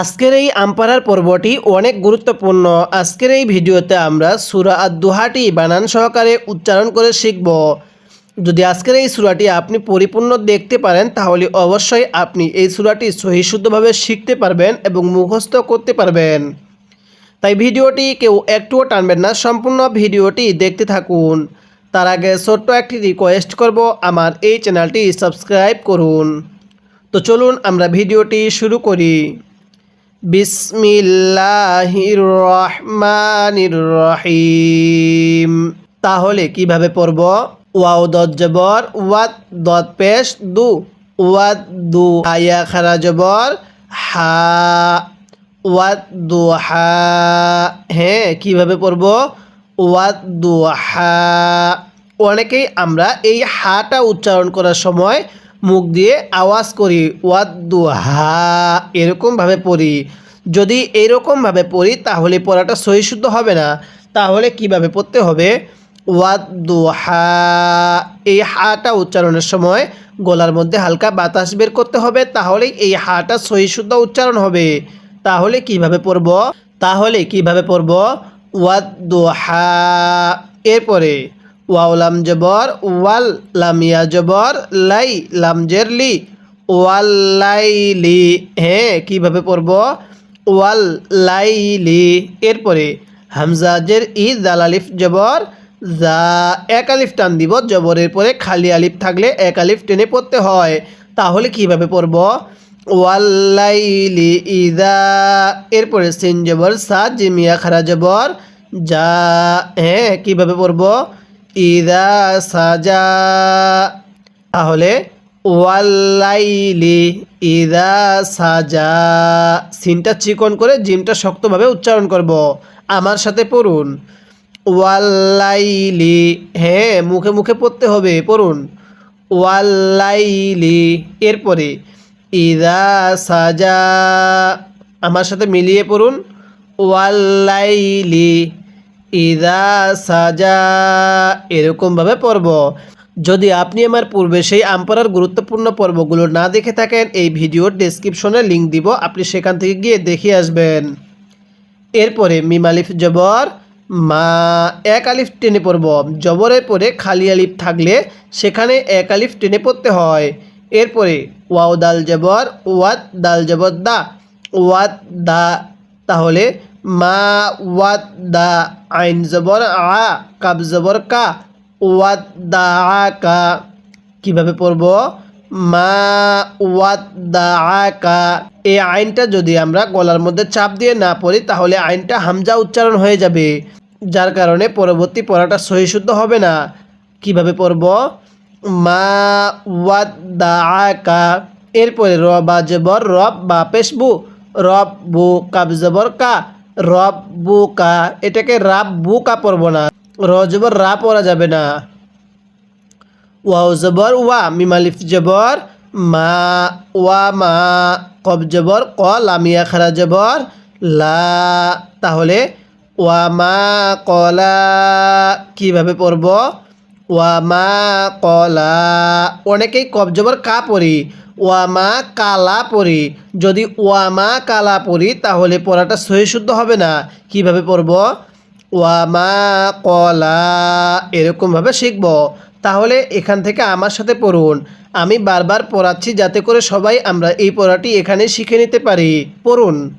আজকের এই আম্পারার পর্বটি অনেক গুরুত্বপূর্ণ। আজকের এই ভিডিওতে আমরা সুরা আর দুহাটি বানান সহকারে উচ্চারণ করে শিখব। যদি আজকের এই সুরাটি আপনি পরিপূর্ণ দেখতে পারেন, তাহলে অবশ্যই আপনি এই সুরাটি সহিশুদ্ধভাবে শিখতে পারবেন এবং মুখস্থ করতে পারবেন। তাই ভিডিওটি কেউ একটুও টানবেন না, সম্পূর্ণ ভিডিওটি দেখতে থাকুন। তার আগে ছোট্ট একটি রিকোয়েস্ট করব, আমার এই চ্যানেলটি সাবস্ক্রাইব করুন। তো চলুন আমরা ভিডিওটি শুরু করি। বিসমিল্লাহির রহমানির রহিম তাহলে কীভাবে পড়ব? ওয়াও দত জবর ওয়াত দত পেশ, দু। ওয়াত দু আয়া খারা জবর, হা। ওয়াত দু হা। হ্যাঁ কীভাবে পড়ব? ওয়াত দু হা। অনেকেই আমরা এই হাটা উচ্চারণ করার সময় মুখ দিয়ে আওয়াজ করি ওয়াদ্দু হা এরকমভাবে পড়ি। যদি এরকমভাবে পড়ি, তাহলে পড়াটা সহিশুদ্ধ হবে না। তাহলে কীভাবে পড়তে হবে? ওয়াদ্দু হা এই হাটা উচ্চারণের সময় গলার মধ্যে হালকা বাতাস বের করতে হবে তাহলে এই হাটা সহিশুদ্ধ উচ্চারণ হবে। তাহলে কীভাবে পড়ব? তাহলে কীভাবে পড়ব? ওয়াদ্দু হা এরপরে ওয়াও লাম জবর, ওয়াল লামিয়া জবর, লাই লাম জেরলি ওয়াল লাইলি হ্যাঁ কীভাবে পড়ব? ওয়াল লাইলি এরপরে হামজা জের ই দাল আলিফ জবর যা এক আলিফ টান দিব, জবরের পরে খালি আলিফ থাকলে এক আলিফ টেনে পড়তে হয়। তাহলে কীভাবে পড়ব? ওয়াল্লাইলি ইদা। এরপরে সিন জবর, সা জিমিয়া খারা জবর যা হ্যাঁ কীভাবে পড়ব? ইদা সাজা। তাহলে, ওয়াল্লাইলি ইদা সাজা। সিনটা চিকন করে জিমটা শক্তভাবে উচ্চারণ করব। আমার সাথে পড়ুন। ওয়াল্লাইলি হ্যাঁ মুখে মুখে পড়তে হবে, পড়ুন। ওয়াল্লাইলি, এরপরে, ইদা সাজা। আমার সাথে মিলিয়ে পড়ুন। ওয়াল্লাইলি ইদা সাজা, এরকমভাবে পড়ব যদি আপনি আমার পূর্বে সেই আমপারার গুরুত্বপূর্ণ পর্বগুলো না দেখে থাকেন, এই ভিডিওর ডেসক্রিপশনে লিঙ্ক দিব, আপনি সেখান থেকে গিয়ে দেখে আসবেন। এরপরে মিম আলিফ জবর, মা এক আলিফ টেনে পড়ব। জবরের পরে খালি আলিফ থাকলে সেখানে এক আলিফ টেনে পড়তে হয়। এরপরে ওয়াও দাল জবর ওয়াত দাল জবর দা ওয়াত দা, তাহলে মা ওয়াত দা আইন জবর আ, কাব জবর কা ওয়াত দা কা। কীভাবে পড়ব? মা ওয়াত দা কা। এই আইনটা যদি আমরা গলার মধ্যে চাপ দিয়ে না পড়ি, তাহলে আইনটা হামজা উচ্চারণ হয়ে যাবে। যার কারণে পরবর্তী পড়াটা সহিশুদ্ধ হবে না। কীভাবে পড়ব? মা ওয়াত দা কা। এরপরে র বা জবর রব বা পেশবু, রব বু কাব জবর কা। রব বু কা এটাকে রাব বু কা পড়ব না। র জবর রা পড়া যাবে না। ওয়াও জবর, ওয়া মিমালিফ জবর, মা, ওয়া, মা কব জবর, ক, লামিয়া খারা জবর, লা, তাহলে ওয়া, মা কলা কীভাবে পড়ব? ওয়া মা কলা। অনেকেই কব জবর কা পড়ি। ওয়া মা কালা পড়ি। যদি ওয়া মা কালা পড়ি, তাহলে পড়াটা সহি শুদ্ধ হবে না। কীভাবে পড়ব? ওয়া মা কলা। এরকমভাবে শিখব। তাহলে এখান থেকে আমার সাথে পড়ুন। আমি বারবার পড়াচ্ছি যাতে করে সবাই আমরা এই পড়াটি এখানে শিখে নিতে পারি। পড়ুন।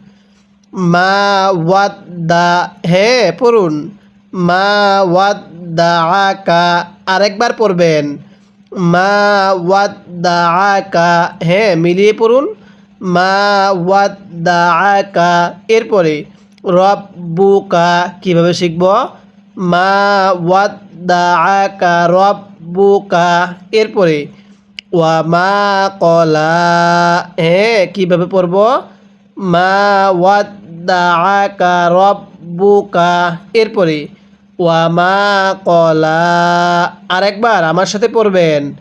মা ওয়াদ দা হ্যাঁ পড়ুন। মা আরেকবার পড়বেন। মা হ্যাঁ মিলিয়ে পড়ুন। মা ওয়াদ দা আকা এরপরে রব্বুকা, কীভাবে শিখব? মা ওয়াদ দা আকা রব্বুকা, এরপরে ওয়া মা কলা হ্যাঁ কীভাবে পড়ব? মা ওয়াদ দা আকা রব্বুকা, এরপরে ওয়া মা কলা। আরেকবার আমার সাথে পড়বেন।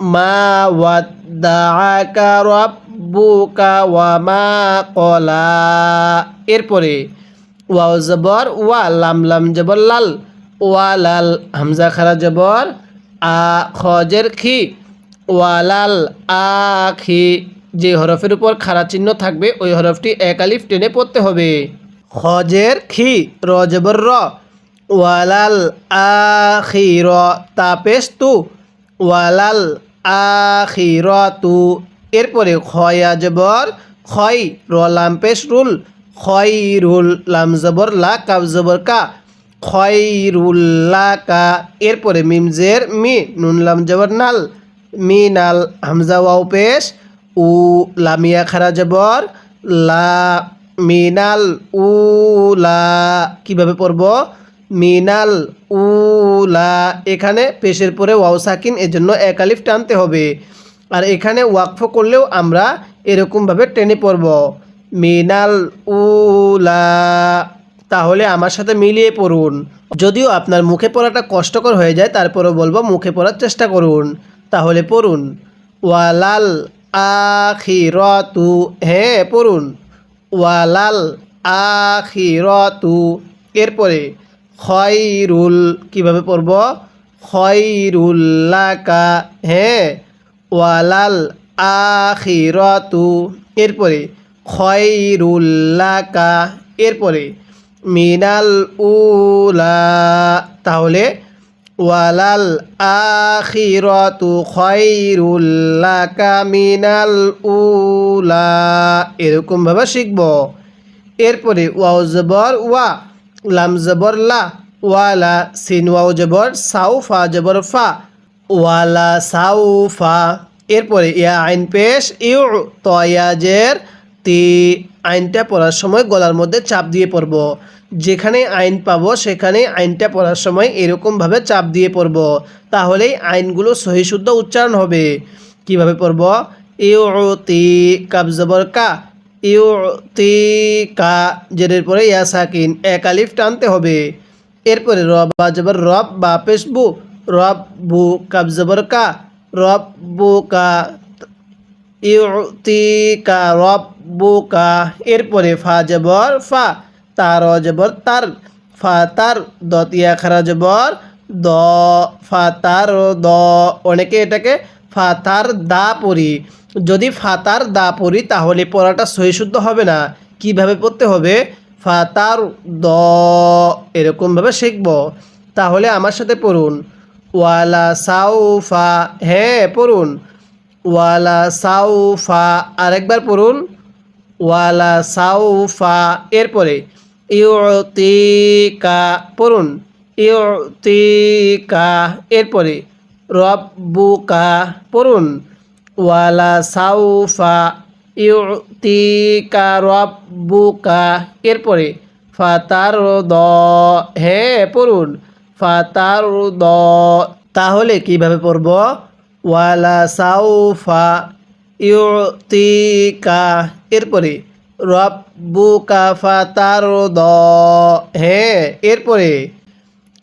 মা ওয়াদ দা আকা রব্বুকা ওয়া কলা। এরপরে ওয়াও জবর, ওয়া লাম লাম জবর, লাল। ওয়া লাল, হামজা খারা জবর, আ খজের খি। ওয়ালাল আখি যে হরফের উপর খাড়া চিহ্ন থাকবে, ওই হরফটি এক আলিফ টেনে পড়তে হবে। হজের খি রজবর র। ওয়ালাল আখির তাপেশ তু ওয়ালাল আখির তু এরপরে খয়া জবর খয় র লাম পেশ রুল খয় রুল লাম জবর লা কাব জবর কা খয়রুল্লা কা। এরপরে মিমজের মি, নুন লাম জবর নাল, মি নাল হামজা পেশ, উ লামিয়া খারা জবর, লা মিনাল উ, লা। কীভাবে পড়ব? মিনাল উ লা এখানে পেশের পরে ওয়াও সাকিন, এজন্য এক আলিফ টানতে হবে। আর এখানে ওয়াকফ করলেও আমরা এরকমভাবে টেনে পড়ব। মিনাল উলা, তাহলে আমার সাথে মিলিয়ে পড়ুন। যদিও আপনার মুখে পড়াটা কষ্টকর হয়ে যায়, তারপরেও বলব মুখে পড়ার চেষ্টা করুন। তাহলে পড়ুন। ওয়ালাল আখিরতু হ্যাঁ পড়ুন। ওয়ালাল আখিরতু, এরপরে খয়রুল, কীভাবে পড়ব? খয়রুল্লাকা হ্যাঁ ওয়ালাল আখিরতু। এরপরে, খয়রুল্লাকা, এরপরে, মিনাল উলা, তাহলে ওয়ালাল আখিরতু, খয়রুল্লাকা, মিনাল উলা, এরকমভাবে শিখব। এরপরে ওয়াও জবর ওয়া লাম জবর লা, ওয়ালা সিন, ওয়াও জবর, সাউ, ফা জবর, ফা, ওয়ালা সাউ, ফা। এরপরে ইয়া আইন পেশ, ইউ তয়াজের তি, আইনটা পড়ার সময় গলার মধ্যে চাপ দিয়ে পড়ব। যেখানে আইন পাবো সেখানে আইনটা পড়ার সময় এরকমভাবে চাপ দিয়ে পড়ব। তাহলেই আইনগুলো সহি শুদ্ধ উচ্চারণ হবে। কীভাবে পড়ব? ইউ, তি কাব জবর, কা ইউ তি কা জেরের পরে ইয়া সাকিন এক আলিফ টানতে হবে। এরপরে রব বা জবর রব বা পেশবু, রব বু কাব জবর কা, রব বু কা ইউতিকা রব্বুকা এরপরে ফা জবর ফা তার জবর তার, ফা তার দতিয়া খারা জবর দ, ফা তার দ। অনেকে এটাকে ফাতার দা পড়ি যদি ফাতার দা পড়ি তাহলে পড়াটা সহি শুদ্ধ হবে না। কীভাবে পড়তে হবে? ফাতার দ, এরকমভাবে শিখব। তাহলে আমার সাথে পড়ুন। ওয়ালা সাউফা হ্যাঁ পড়ুন। ওয়ালা সাউফা, আরেকবার পড়ুন। ওয়ালা সাউফা, এরপরে। ইউতিকা, পড়ুন। ইউতিকা, এরপরে। রব্বুকা, পড়ুন। ওয়ালা সাউফা ইউতিকা রব্বুকা। এরপরে ফাতার দ হ্যাঁ পড়ুন ফাতার দ তাহলে কীভাবে পড়ব? ওয়ালা সাউফা ইউতিকা। এরপরে, রব্বুকা ফাতার দ হ্যাঁ এরপরে,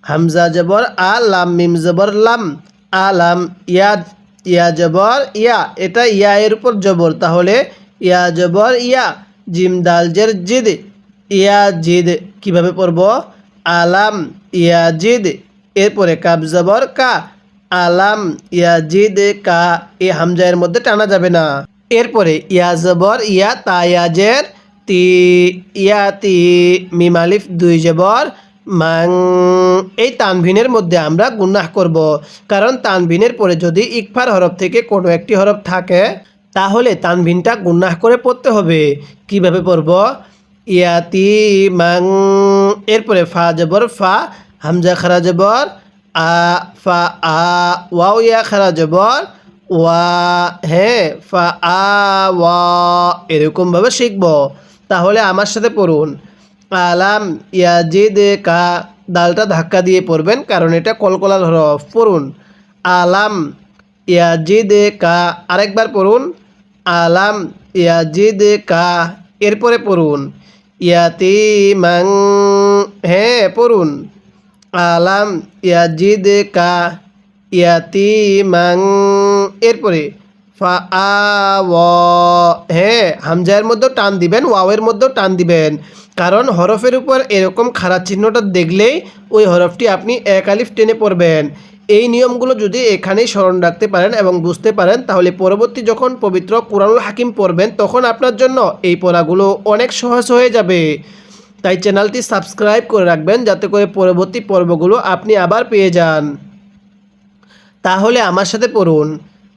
হামজা জবর আলাম মিম জবর লাম। আলাম ইয়া ইয়া জবর, ইয়া। এটা ইয়া এর উপর জবর। তাহলে ইয়া জবর, ইয়া। জিম, দাল, জের, জিদ। ইয়া, জিদ। কীভাবে পড়ব? আলাম, ইয়া, জিদ। এরপরে কাব জবর, কা। আলাম, ইয়া, জিদ, কা। এ হামজায়ের মধ্যে টানা যাবে না। এরপরে ইয়া, জবর, ইয়া তায়াজের তি, ইয়া, তি মিমালিফ দুই, জবর। মাং, এই তানভিনের মধ্যে আমরা গুনাহ করব। কারণ তানভিনের পরে যদি ইকফার হরফ থেকে কোনো একটি হরফ থাকে, তাহলে তানভিনটা গুনাহ করে পড়তে হবে। কীভাবে পড়ব? ইয়াতি মাং, এরপরে ফা জবর, ফা, হামজা খারা জবর, আ, ফা, আ, ওয়াও, ইয়া খারা জবর, ওয়া হ্যাঁ ফা, আ ওয়া এরকমভাবে শিখব। তাহলে আমার সাথে পড়ুন। আলাম ইয়াজিদ কা দালটা ধাক্কা দিয়ে পড়বেন, কারণ এটা কলকলার হরফ। পড়ুন, আলাম, ইয়াজিদ কা আরেকবার পড়ুন, আলাম, ইয়াজিদ কা এরপরে পড়ুন ইয়াতি মাং হ্যাঁ পড়ুন, আলাম, ইয়াজিদ কা ইয়াতি মাং এরপরে হ্যাঁ হামজায়ের মধ্যেও টান দিবেন, ওয়াওয়ের মধ্যেও টান দিবেন। কারণ হরফের উপর এরকম খারাপ চিহ্নটা দেখলেই ওই হরফটি আপনি এক আলিফ টেনে পড়বেন। এই নিয়মগুলো যদি এখানেই স্মরণ রাখতে পারেন এবং বুঝতে পারেন, তাহলে পরবর্তী যখন পবিত্র কোরআনুল হাকিম পড়বেন, তখন আপনার জন্য এই পড়াগুলো অনেক সহজ হয়ে যাবে। তাই চ্যানেলটি সাবস্ক্রাইব করে রাখবেন, যাতে করে পরবর্তী পর্বগুলো আপনি আবার পেয়ে যান। তাহলে আমার সাথে পড়ুন।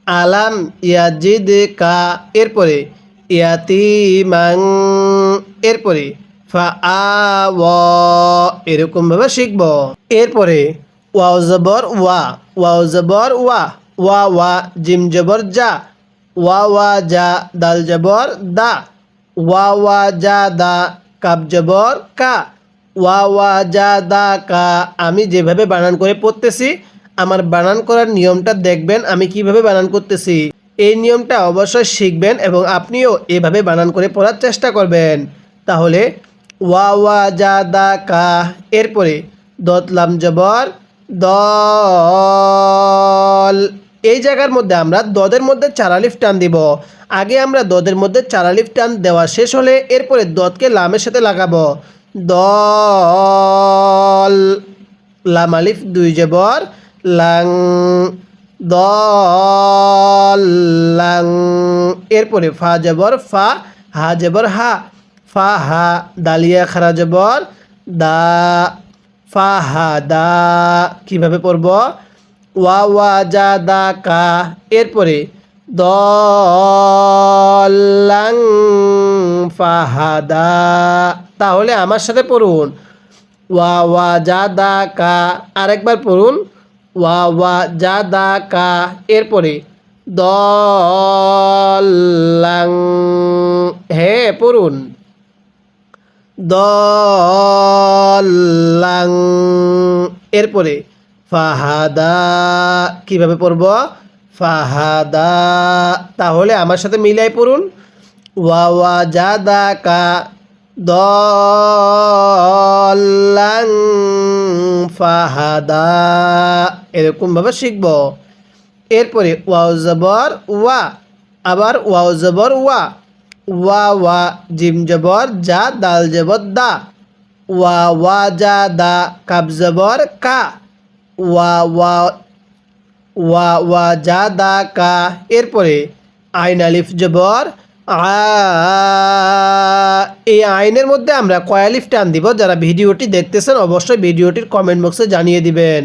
আলাম ইয়াজিদ কা এরপরে ইয়াতিমাং, এরপরে ফা আ এরকমভাবে শিখব। এরপরে ওয়াও জবর ওয়া, ওয়াও জবর ওয়া ওয়া ওয়া, জিম জবর যা, ওয়া ওয়া যা, দাল জবর দা, ওয়া ওয়া যা দা কাব জবর কা, ওয়া ওয়া যা দা কা, আমি যেভাবে বানান করে পড়তেছি আমার বানান করার নিয়মটা দেখবেন আমি কীভাবে বানান করতেছি। এই নিয়মটা অবশ্যই শিখবেন এবং আপনিও এভাবে বানান করে পড়ার চেষ্টা করবেন। তাহলে, ওয়া ওয়া যা দা কা। এরপরে দতলাম জবর, দল। এই জায়গার মধ্যে আমরা দদের মধ্যে চারালিফ টান দিব। আগে আমরা দদের মধ্যে চারালিফ টান দেওয়া শেষ হলে এরপরে দদকে লামের সাথে লাগাবো। দল। লাম আলিফ, দুই, জবর লাং লাং। এরপরে ফা জবর, ফা, হা জবর, হা। ফা, হা, দালিয়া খারা জবর, দা, ফা, হা, দা। কীভাবে পড়ব? ওয়া ওয়া যা দা, কা। এরপরে দলাং ফাহাদা তাহলে আমার সাথে পড়ুন। ওয়া ওয়া যা দা, কা। আরেকবার পড়ুন। ওয়া ওয়া যা দা কা এরপরে দলাং হ্যাঁ পড়ুন। দলাং এরপরে, ফাহাদা। কীভাবে পড়ব? ফাহাদা। তাহলে আমার সাথে মিলাই পড়ুন। ওয়া ওয়া জাদা কা দলাং ফাহাদা। এরকমভাবে শিখব। এরপরে ওয়াও জবর ওয়া, আবার ওয়াও জবর ওয়া ওয়া ওয়া, জিম জবর যা, দাল জবর দা, ওয়া ওয়া যা দা কাব জবর কা, ওয়া ওয়া ওয়া ওয়া যা দা কা। এরপরে আইন আলিফ জবর এই আইনের মধ্যে আমরা কয়ালিফ টান দিব। যারা ভিডিওটি দেখতেছেন, অবশ্যই ভিডিওটির কমেন্ট বক্সে জানিয়ে দিবেন।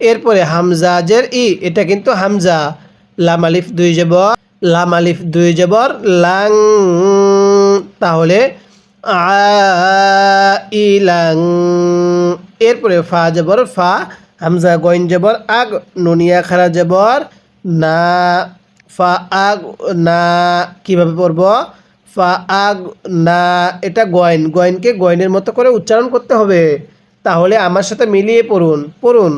এরপরে হামজাজের ই, এটা কিন্তু হামজা। লাম আলিফ দুই জবর, লাম আলিফ দুই জবর, লাং, তাহলে আ ইলাং এরপরে ফা জবর, ফা, হামজা গইন জবর, আগ, নুনিয়া খারা জবর, না ফা আগ না কীভাবে পড়ব? ফা আগ না এটা গয়ন। গয়নকে গয়নের মতো করে উচ্চারণ করতে হবে। তাহলে আমার সাথে মিলিয়ে পড়ুন। পড়ুন।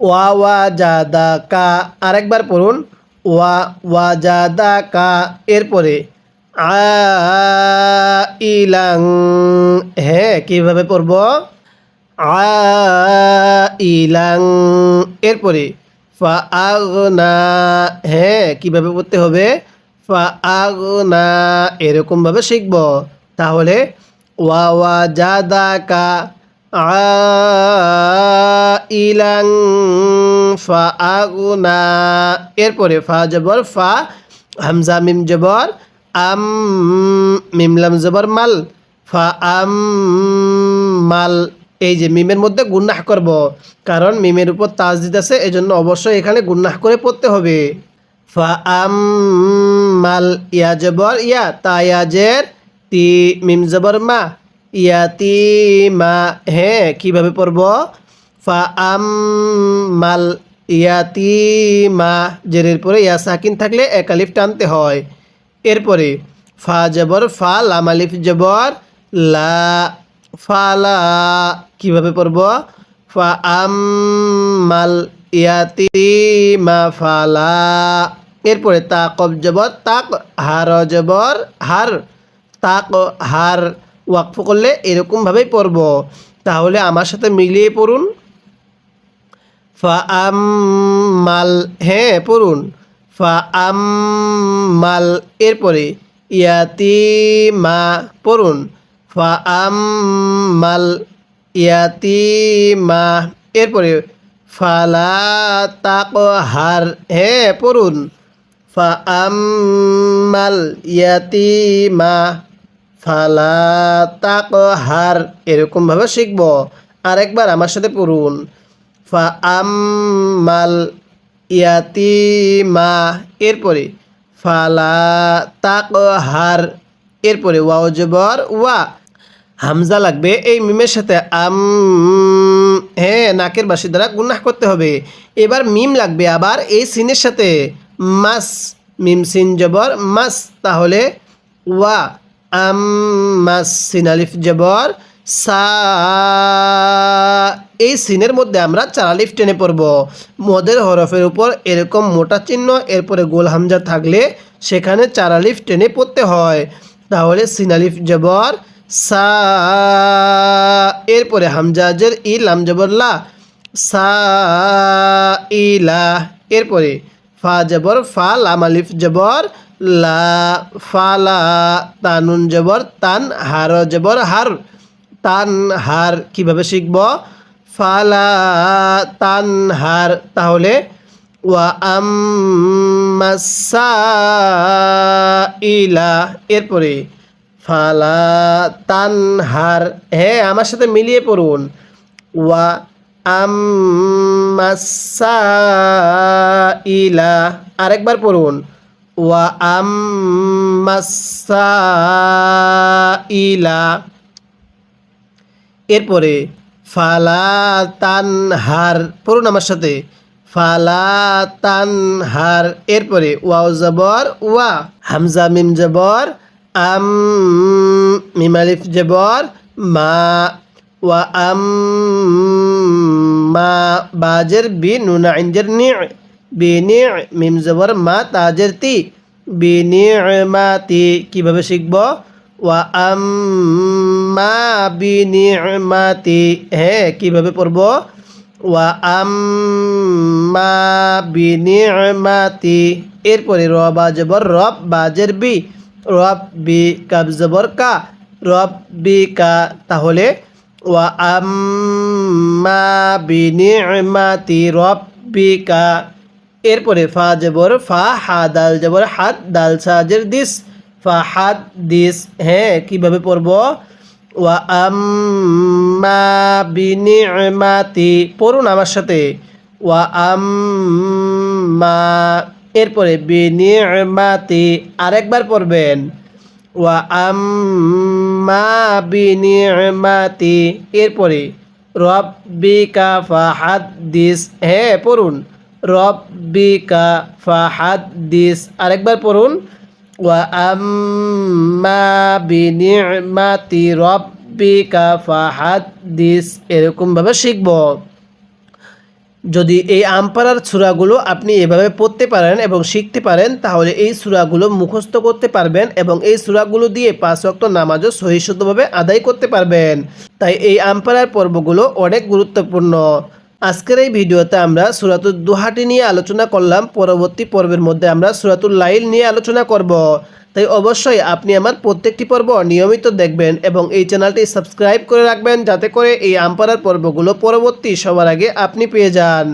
ওয়া ওয়া জাদা কা আরেকবার পড়ুন। ওয়া ওয়া জাদা কা এরপরে আ ইলাং হ্যাঁ কীভাবে পড়ব? আ ইলাং এরপরে ফা আগনা হ্যাঁ কীভাবে পড়তে হবে? ফা আগনা এরকমভাবে শিখব। তাহলে ওয়া ওয়া জাদা কা আ ইলাং ফা আগনা এরপরে ফা জবর ফা, হামজা মিম জবর, আম মিমলাম জবর মাল, ফা আম মাল। এই যে মিমের মধ্যে গুন্নাহ করব, কারণ মিমের উপর তাজদিদ আছে এই জন্য অবশ্যই এখানে গুন্নাহ করে পড়তে হবে। ফা আম মাল ইয়া জবর ইয়া তা ইয়াজের তি মিম জবর মা ইয়াতি মা হ্যাঁ কীভাবে পড়ব? ফা আম মাল ইয়াতি মা, জেরের পরে ইয়া সাকিন থাকলে একালিফ টানতে হয়। এরপরে ফা জবর, ফা লাম আলিফ জবর, লা ফালা, কীভাবে পড়ব? ফা ইয়াতি মা ফালা। এরপরে তাকব জবর, তাক হার জবর, হার, তাক হার ওয়াকফ করলে এরকমভাবেই পড়ব। তাহলে আমার সাথে মিলিয়ে পড়ুন। ফা মাল হ্যাঁ পড়ুন। ফা মাল এরপরে ইয়াতি মা পড়ুন। ফা আম মাল ইয়াতি মা এরপরে, ফালা তাকহার হ্যাঁ পড়ুন। ফা আমাল ইয়াতিমা, ফালা তাকহার, এরকমভাবে শিখব। আরেকবার আমার সাথে পড়ুন। ফা আমাল ইয়াতিমা, এরপরে, ফালা তাকহার, এরপরে ওয়াও জবর, ওয়া। হামজা লাগবে, এই মিমের সাথে আম হ্যাঁ নাকের বাসি দ্বারা গুনাহ করতে হবে। এবার মিম লাগবে আবার এই সিনের সাথে, মাস, মিম সিন জবর, মাস, তাহলে ওয়া, আম, মাস, সিন আলিফ জবর, সা, এই সিনের মধ্যে আমরা চার আলিফ টেনে পড়ব। মদের হরফের উপর এরকম মোটা চিহ্ন, এরপরে গোল হামজা থাকলে সেখানে চার আলিফ টেনে পড়তে হয়। তাহলে সিনালিফ জবর সা, এরপরে হামজাজের ই, লাম জবর লা, সা ইলা এরপরে ফা জবর, ফা, লাম আলিফ জবর, লা ফালা তানুন জবর, তান, হার জবর, হার, তান, হার কীভাবে শিখব? ফালা তান, হার, তাহলে ওয়া আম্মাসা ইলা এরপরে ফালা তানহার। হ্যাঁ আমার সাথে মিলিয়ে পড়ুন। ওয়া আম্মাসা ইলা আরেকবার পড়ুন। ওয়া আম্মাসা ইলা এরপরে, ফালা তানহার, পড়ুন আমার সাথে। ফালা তানহার, এরপরে, ওয়াও জবর, ওয়া হামজা মিম জবর আম মিম আলিফ জবর মা, ওয়া আম, মা, বাজের বি, নুনা ইঞ্জের নি, বি নি, মিম জবর মা, তাজের তি, বি নি, মা, তি, কীভাবে শিখব? ওয়া আম, মা, বি নি, মা, তি হ্যাঁ কীভাবে পড়ব? ওয়া আম, মা, বি নি, মা, তি, এরপরে র বাজবর রব, বাজের বি রব বি কাব জবর কা রব বি কা তাহলে ওয়া আম্মা বি নি'মাতি রব্বিকা। এরপরে ফা জবর, ফা, হা, দাল জবর, হাত, দাল, সাজের দিস, ফা, হাত, দিস হ্যাঁ কীভাবে পড়ব? ওয়া বি নি'মাতি পড়ুন আমার সাথে ওয়া আম্মা এরপরে বিনিয়মাতি আরেকবার পড়বেন। ওয়া আম্মা বিনিয়মাতি এরপরে রব্বিকা ফাহাদ্দিস হ্যাঁ পড়ুন। রব্বিকা ফাহাদ্দিস আরেকবার পড়ুন। ওয়া আম্মা বিনিয়মাতি রব্বিকা ফাহাদ্দিস, এরকমভাবে শিখব। যদি এই আমপাড়ার সুরাগুলো আপনি এভাবে পড়তে পারেন এবং শিখতে পারেন, তাহলে এই সুরাগুলো মুখস্থ করতে পারবেন এবং এই সুরাগুলো দিয়ে পাঁচ অক্ট নামাজও সহিষ্ণুভাবে আদায় করতে পারবেন। তাই এই আমপাড়ার পর্বগুলো অনেক গুরুত্বপূর্ণ। আজকের এই ভিডিওতে আমরা সুরাতুল দুহাটি নিয়ে আলোচনা করলাম। পরবর্তী পর্বের মধ্যে আমরা সুরাতুল লাইল নিয়ে আলোচনা করব। তাই অবশ্যই আপনি আমার প্রত্যেকটি পর্ব নিয়মিত দেখবেন এবং এই চ্যানেলটি সাবস্ক্রাইব করে রাখবেন যাতে করে এই আমপাড়ার পর্বগুলো পরবর্তী সবার আগে আপনি পেয়ে যান।